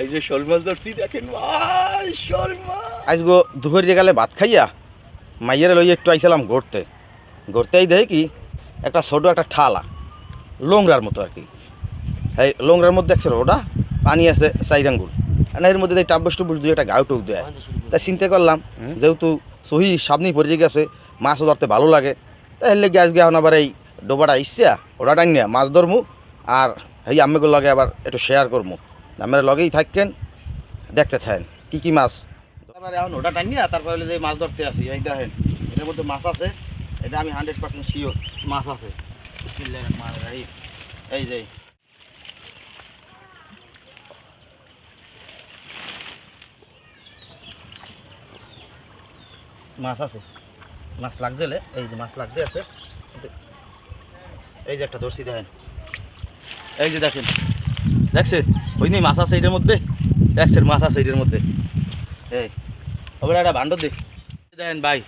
এই যে শোল মাছ ধরছি দেখেন ভাই শোল মাছ। আজ গো দুপুরে গেলে ভাত খাইয়া মাইয়ের লই একটু আইছিলাম ঘুরতে। ঘুরতেই দেখি কি একটা ছোটো একটা ঠালা লোংরার মতো আর কি। এই লোংরার মধ্যে দেখছে ওটা পানি আছে চাইরাঙ্গুল আর এর মধ্যে টাব্বস টুব্বস দুই একটা গাও টুক দেয়। তাই চিন্তা করলাম যেহেতু সহি সামনে পড়ে গেছে মাছও ধরতে ভালো লাগে। তাই হেলে গ্যাস গিয়ে এখন আবার এই ডোবাটা ইচ্ছা ওটা টাঙ্গিয়া মাছ ধরমু আর এই আম্মেগুলো লাগে আবার একটু শেয়ার করব আমরা লগেই থাকেন, দেখতে থাকেন, কি কি মাছ। এখন ওটা টাঙ্গিয়া তারপর হলে যে মাছ ধরতে আসি, এই দেখেন, এটার মধ্যে মাছ আছে, এটা আমি হান্ড্রেড পার্সেন্ট শিওর মাছ আছে। এই যে। মাছ আছে। মাছ লাগছে এই যে মাছ লাগছে আছে। এই যে একটা ধরছি, দেখেন। এই যে দেখেন দেখছে ওই নেই আছে এটার মধ্যে মাছ আছে এটার মধ্যে। এই ওগুলো একটা ভান্ডর দেখ দেখেন ভাই,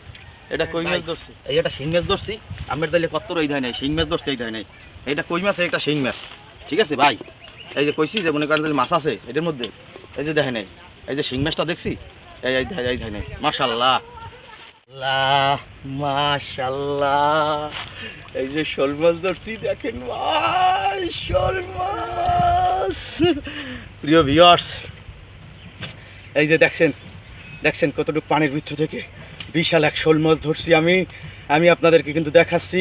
এটা কই মাছ ধরছি? এই এটা শিং মাছ ধরছি, আমের তাইলে কত এই ধায় নাই, শিং মাছ ধরছি, এই ধায় নাই। এটা কই মাছ একটা শিং মাছ। ঠিক আছে ভাই, এই যে কইছি যে মনে করেন তাহলে মাছ আছে, এটার মধ্যে, এই যে দেখেন এই এই যে শিং মাছটা দেখছি, এই এই এই ধায় নাই। মাশাল্লাহ। মাশাল্লাহ। এই যে শোল মাছ ধরছি, দেখেন ভাই, শোল মাছ। প্রিয় ভিউয়ার্স এই যে দেখছেন দেখছেন কতটুকু পানির ভিতর থেকে বিশাল এক শোল মাছ ধরছি আমি। আমি আপনাদেরকে কিন্তু দেখাচ্ছি।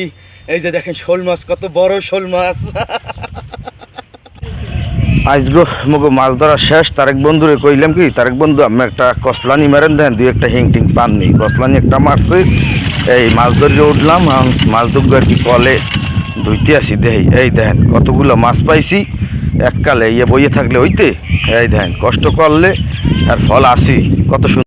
এই যে দেখেন শোল মাছ, কত বড় শোল মাছ। আজ গো, মগো মাছ ধরা শেষ। তারেক বন্ধুরে কইলাম কি, তারেক বন্ধু, আমি একটা কসলানি মারেন দেন, দুই একটা হিং টিং পাননি কসলানি একটা মারছি, এই মাছ ধরে উঠলাম মাছ ধরবো আর কি কলে ধুইতে আসি, দেই। এই দেখেন কতগুলো মাছ পাইছি। এককালে ইয়ে বইয়ে থাকলে হইতে? এই দেখেন কষ্ট করলে আর ফল আসি। কত সুন্দর